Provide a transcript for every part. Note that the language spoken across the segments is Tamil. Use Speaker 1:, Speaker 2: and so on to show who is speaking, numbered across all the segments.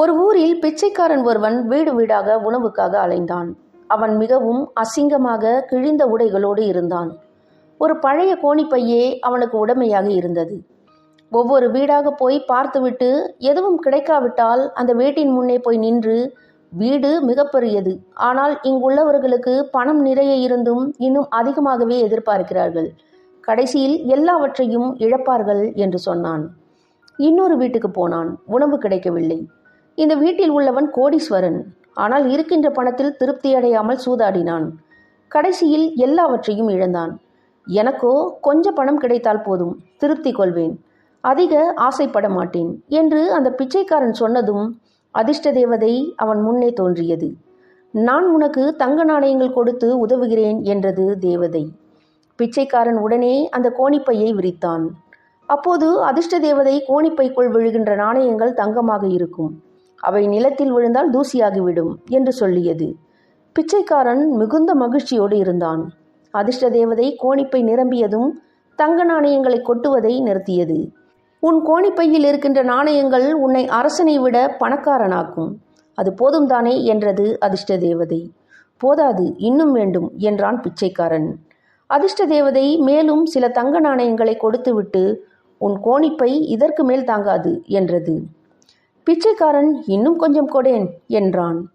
Speaker 1: ஒரு ஊரில் பிச்சைக்காரன் ஒருவன் வீடு வீடாக உணவுக்காக அலைந்தான். அவன் மிகவும் அசிங்கமாக கிழிந்த உடைகளோடு இருந்தான். ஒரு பழைய கோணிப்பையே அவனுக்கு உடமையாக இருந்தது. ஒவ்வொரு வீடாக போய் பார்த்துவிட்டு எதுவும் கிடைக்காவிட்டால் அந்த வீட்டின் முன்னே போய் நின்று வீடு மிகப்பெரியது. ஆனால் இங்குள்ளவர்களுக்கு பணம் நிறைய இருந்தும் இன்னும் அதிகமாகவே எதிர்பார்க்கிறார்கள். கடைசியில் எல்லாவற்றையும் இழப்பார்கள் என்று சொன்னான். இன்னொரு வீட்டுக்கு போனான். உணவு கிடைக்கவில்லை. இந்த வீட்டில் உள்ளவன் கோடீஸ்வரன். ஆனால் இருக்கின்ற பணத்தில் திருப்தியடையாமல் சூதாடினான். கடைசியில் எல்லாவற்றையும் இழந்தான். எனக்கோ கொஞ்ச பணம் கிடைத்தால் போதும் திருப்தி கொள்வேன். அதிக ஆசைப்பட மாட்டேன் என்று அந்த பிச்சைக்காரன் சொன்னதும் அதிர்ஷ்ட தேவதை அவன் முன்னே தோன்றியது. நான் உனக்கு தங்க நாணயங்கள் கொடுத்து உதவுகிறேன் என்றது தேவதை. பிச்சைக்காரன் உடனே அந்த கோணிப்பையை விரித்தான். அப்போது அதிர்ஷ்ட தேவதை கோணிப்பைக்குள் விழுகின்ற நாணயங்கள் தங்கமாக இருக்கும். அவை நிலத்தில் விழுந்தால் தூசியாகிவிடும் என்று சொல்லியது. பிச்சைக்காரன் மிகுந்த மகிழ்ச்சியோடு இருந்தான். அதிர்ஷ்ட தேவதை கோணிப்பை நிரம்பியதும் தங்க நாணயங்களை கொட்டுவதை நிறுத்தியது. உன் கோணிப்பையில் இருக்கின்ற நாணயங்கள் உன்னை அரசனை விட பணக்காரனாக்கும். அது போதும் தானே என்றது அதிர்ஷ்ட தேவதை. போதாது இன்னும் வேண்டும் என்றான் பிச்சைக்காரன். அதிர்ஷ்ட தேவதை மேலும் சில தங்க நாணயங்களை கொடுத்துவிட்டு உன் கோணிப்பை இதற்கு மேல் தாங்காது என்றது. பிச்சைக்காரன் இன்னும் கொஞ்சம் கொடேன் என்றான்.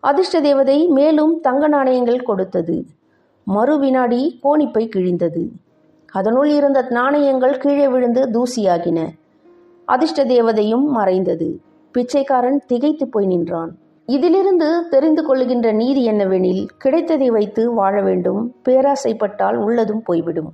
Speaker 1: அதிர்ஷ்ட தேவதை மேலும் தங்க நாணயங்கள் கொடுத்தது. மறு வினாடி கோணிப்பை கிழிந்தது. அதனுள் இருந்த நாணயங்கள் கீழே விழுந்து தூசியாகின. அதிர்ஷ்ட தேவதையும் மறைந்தது. பிச்சைக்காரன் திகைத்து போய் நின்றான். இதிலிருந்து தெரிந்து கொள்ளுகின்ற நீதி என்னவெனில் கிடைத்ததை வைத்து வாழ வேண்டும் பேராசைப்பட்டால் உள்ளதும் போய்விடும்.